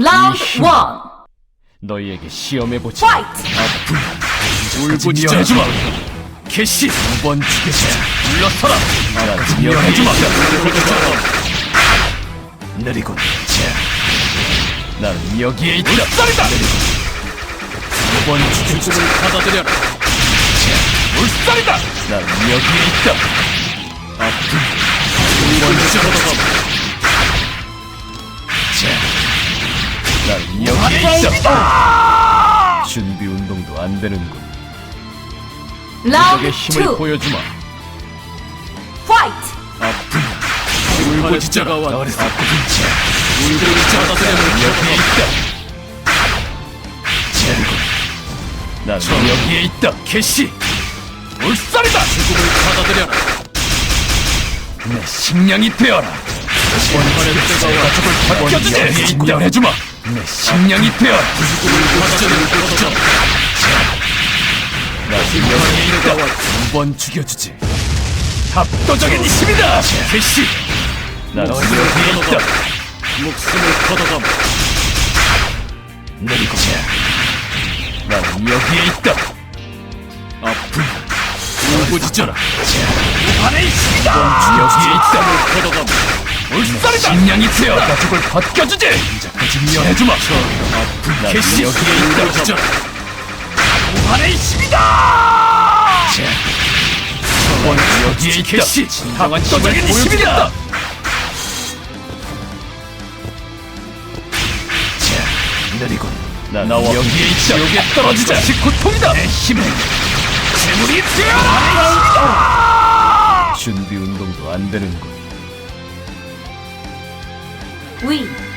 라운드 이 힘. 1 너희에게 시험해보자 파이트 울부짖어 해주마 캐시. 두번 죽여주자. 물러서라. 나를 미워해주마. 느리군 자. 나는 여기에 있다. 물살이다. 두번 죽여주자 받아들여라. 물살이다. 나는 여기에 있다. 아픈. 두번 자 나는 여기에 있다. 준비 운동도 안 되는군. 라운드 적의 힘을 2 보여주마. 파이트 아픈 울부짖어가 왔다. 울부짖어 받아들여라 여기에 있다. 난 여기에 있다. 캐시. 울살이다. 죽음을 받아들여라 내 식량이 되어라. 원하는 때가 가족을 벗겨주지 인정해주마 내 식량이 되어라 죽음을 받아들여라 나 여기에 있다 두번 죽여주지. 압도적인 힘이다. 캐시 난 여기에 있다 목숨을 걷어감 내리고 나는 여기에 있다. 아픈 울부짖어라. 무한의 힘이다. 여기에 있다. 걷어감 울살이다! 식량이 되어 가족을 벗겨주지! 아픈 캐시 여기에 있다. 무한의 힘이다! 저번 여기에 있다. 캐시! 압도적인 힘이다. 나 나와 여기에 있다. 여기에 떨어지자! 고통이다. 내 힘에 재물이 되어라! 준비 운동도 안 되는군 We